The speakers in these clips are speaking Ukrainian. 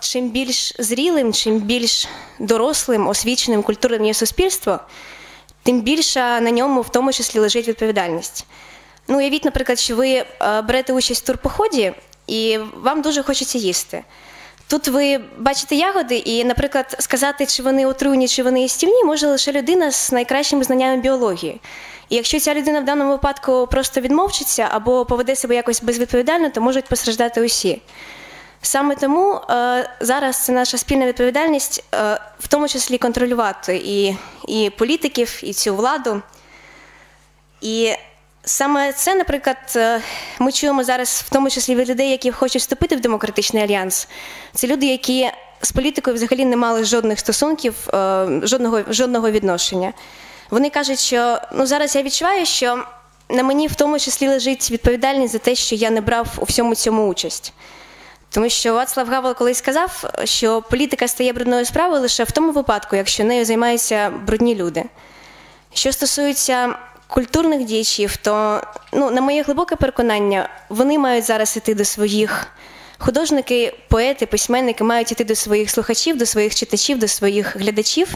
Чим більш зрілим, чим більш дорослим, освіченим, культурним є суспільство, тим більша на ньому в тому числі лежить відповідальність. Ну, уявіть, наприклад, що ви е, берете участь в турпоході і вам дуже хочеться їсти. Тут ви бачите ягоди, і, наприклад, сказати, чи вони отруйні, чи вони їстівні, може лише людина з найкращими знаннями біології. І якщо ця людина в даному випадку просто відмовчиться або поведе себе якось безвідповідально, то можуть постраждати усі. Саме тому е, зараз це наша спільна відповідальність, е, в тому числі контролювати і, і політиків, і цю владу. І саме це, наприклад, е, ми чуємо зараз, в тому числі від людей, які хочуть вступити в демократичний альянс. Це люди, які з політикою взагалі не мали жодних стосунків, е, жодного, жодного відношення. Вони кажуть, що ну зараз я відчуваю, що на мені в тому числі лежить відповідальність за те, що я не брав у всьому цьому участь. Тому що Вацлав Гавел колись сказав, що політика стає брудною справою лише в тому випадку, якщо нею займаються брудні люди. Що стосується культурних діячів, то, ну, на моє глибоке переконання, вони мають зараз іти до своїх художники, поети, письменники мають іти до своїх слухачів, до своїх читачів, до своїх глядачів,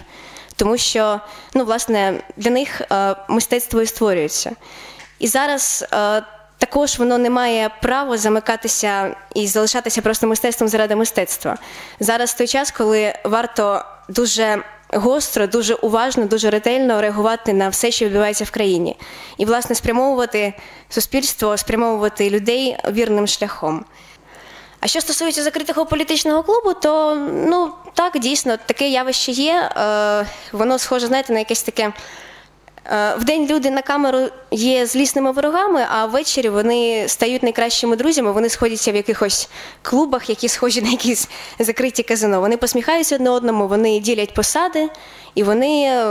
тому що ну, власне, для них е, мистецтво і створюється. І зараз. Е, також воно не має права замикатися і залишатися просто мистецтвом заради мистецтва. Зараз той час, коли варто дуже гостро, дуже уважно, дуже ретельно реагувати на все, що відбувається в країні, і, власне, спрямовувати суспільство, спрямовувати людей вірним шляхом. А що стосується закритого політичного клубу, то ну так дійсно таке явище є. Е, Воно схоже, знаєте, на якесь таке. Е, вдень люди на камеру є злісними ворогами, а ввечері вони стають найкращими друзями. Вони сходяться в якихось клубах, які схожі на якісь закриті казино. Вони посміхаються одне одному, вони ділять посади і вони е,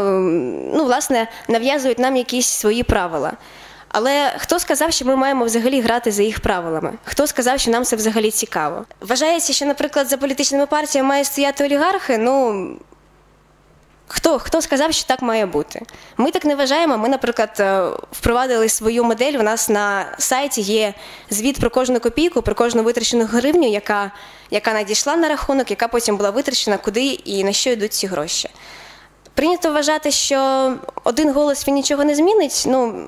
ну, власне нав'язують нам якісь свої правила. Але хто сказав, що ми маємо взагалі грати за їх правилами? Хто сказав, що нам це взагалі цікаво? Вважається, що, наприклад, за політичними партіями мають стояти олігархи. Ну Хто хто сказав, що так має бути? Ми так не вважаємо. Ми, наприклад, е, впровадили свою модель. У нас на сайті є звіт про кожну копійку, про кожну витрачену гривню, яка яка надійшла на рахунок, яка потім була витрачена, куди і на що йдуть ці гроші. Прийнято вважати, що один голос він нічого не змінить. Ну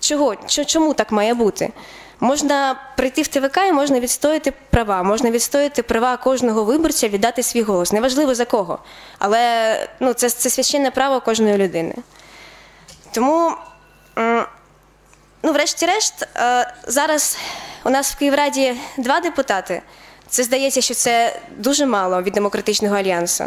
чого? Чому так має бути? Можна прийти в ТВК і можна відстояти права, можна відстояти права кожного виборця, віддати свій голос. Неважливо за кого. Але ну, це це священне право кожної людини. Тому, ну, врешті-решт, е, зараз у нас в Київраді два депутати. Це здається, що це дуже мало від демократичного альянсу.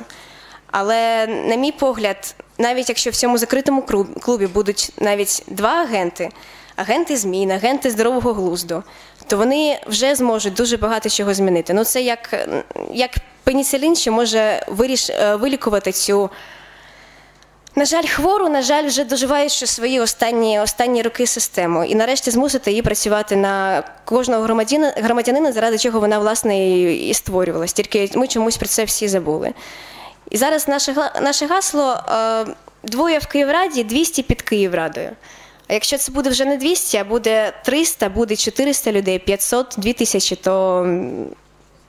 Але, на мій погляд, навіть якщо в цьому закритому клубі будуть навіть два агенти агенти змін, агенти здорового глузду, то вони вже зможуть дуже багато чого змінити. Ну це як як пеніцилін, що може виріш, е, вилікувати цю. На жаль, хвору, на жаль, вже доживаючи свої останні останні роки систему, і нарешті змусити її працювати на кожного громадянина, громадянина, заради чого вона власне і, і створювалась. Тільки ми чомусь про це всі забули. І зараз наше наше гасло е, двоє в Київраді, 200 під Київрадою. А якщо це буде вже не 200, а буде 300, буде 400 людей, 500, 2000, то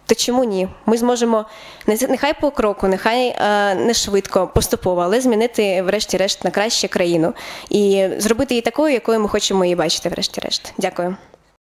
то чому ні? Ми зможемо нехай по кроку, нехай е, не швидко, поступово, але змінити, врешті-решт, на краще країну і зробити її такою, якою ми хочемо її бачити, врешті-решт. Дякую.